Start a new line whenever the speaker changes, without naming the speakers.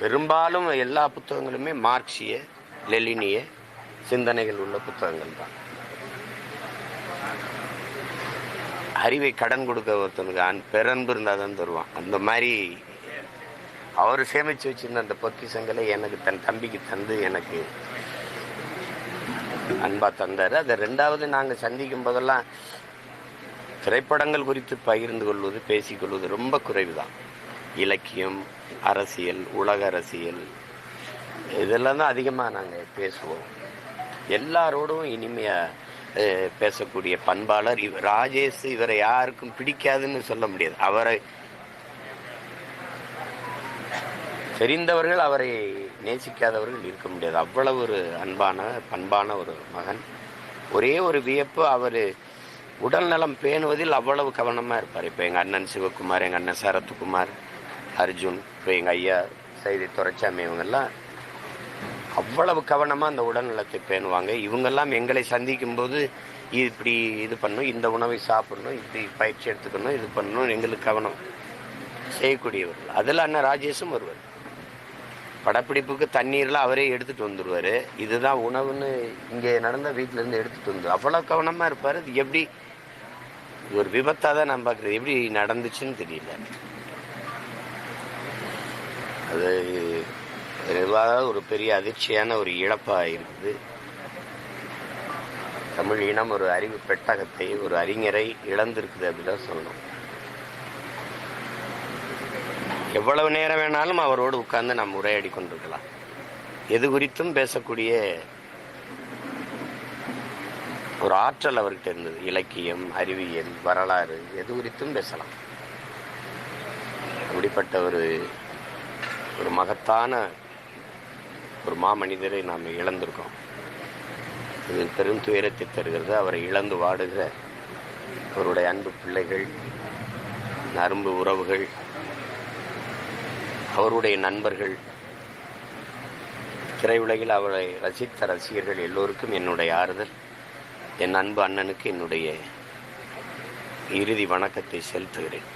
பெரும்பாலும் எல்லா புத்தகங்களுமே மார்க்சிய லெலினிய சிந்தனைகள் உள்ள புத்தகங்கள் தான். அறிவை கடன் கொடுக்க ஒருத்தனுக்கு அன் பிறன்பு இருந்தால் தான் தருவான். அந்த மாதிரி அவர் சேமித்து வச்சிருந்த அந்த பொக்கிஷங்களை எனக்கு தன் தம்பிக்கு தந்து எனக்கு அன்பாக தந்தார். அதை ரெண்டாவது நாங்கள் சந்திக்கும் போதெல்லாம் திரைப்படங்கள் குறித்து பகிர்ந்து கொள்வது பேசிக்கொள்வது ரொம்ப குறைவு தான் இலக்கியம் அரசியல் உலக அரசியல் இதெல்லாம் தான் அதிகமாக நாங்கள் பேசுவோம். எல்லாரோடும் இனிமையாக பேசக்கூடிய பண்பாளர் இவ ராஜேஷ் இவரை யாருக்கும் பிடிக்காதுன்னு சொல்ல முடியாது. அவரை தெரிந்தவர்கள் அவரை நேசிக்காதவர்கள் இருக்க முடியாது. அவ்வளவு ஒரு அன்பான பண்பான ஒரு மகன். ஒரே ஒரு வியப்பு அவர் உடல் நலம் பேணுவதில் அவ்வளவு கவனமாக இருப்பார். இப்போ எங்கள் அண்ணன் சிவகுமார் எங்கள் அண்ணன் சரத்குமார் அர்ஜுன் இப்போ எங்கள் ஐயா செய்தி துரைச்சாமி இவங்கெல்லாம் அவ்வளவு கவனமாக அந்த உடல்நலத்தை பேணுவாங்க. இவங்கெல்லாம் எங்களை சந்திக்கும்போது இப்படி இது பண்ணணும் இந்த உணவை சாப்பிடணும் இப்படி பயிற்சி எடுத்துக்கணும் இது பண்ணணும் எங்களுக்கு கவனம் செய்யக்கூடியவர்கள். அதில் அண்ணன் ராஜேஷும் வருவார். படப்பிடிப்புக்கு தண்ணீர்லாம் அவரே எடுத்துகிட்டு வந்துடுவார் இதுதான் உணவுன்னு இங்கே நடந்த வீட்டிலேருந்து எடுத்துகிட்டு வந்து அவ்வளோ கவனமாக இருப்பார். இது எப்படி ஒரு விபத்தாக தான் நான் பார்க்குறது. எப்படி நடந்துச்சுன்னு தெரியல. அது நிர்வாக ஒரு பெரிய அதிர்ச்சியான ஒரு இழப்பாக இருக்குது. தமிழ் இனம் ஒரு அறிவு பெட்டகத்தை ஒரு அறிஞரை இழந்திருக்குது அப்படிதான் சொல்லணும். எவ்வளவு நேரம் வேணாலும் அவரோடு உட்கார்ந்து நாம் உரையாடி கொண்டிருக்கலாம். எது குறித்தும் பேசக்கூடிய ஒரு ஆற்றல் அவர்கிட்ட இருந்தது. இலக்கியம் அறிவியல் வரலாறு எது குறித்தும் பேசலாம். அப்படிப்பட்ட ஒரு ஒரு மகத்தான ஒரு மாமனிதரை நாம் இழந்திருக்கோம் இது பெரும் துயரத்தை தருகிறது. அவரை இழந்து வாடுகிற அவருடைய அன்பு பிள்ளைகள் நரம்பு உறவுகள் அவருடைய நண்பர்கள் திரையுலகில் அவரை ரசித்த ரசிகர்கள் எல்லோருக்கும் என்னுடைய ஆறுதல். என் அன்பு அண்ணனுக்கு என்னுடைய இறுதி வணக்கத்தை செலுத்துகிறேன்.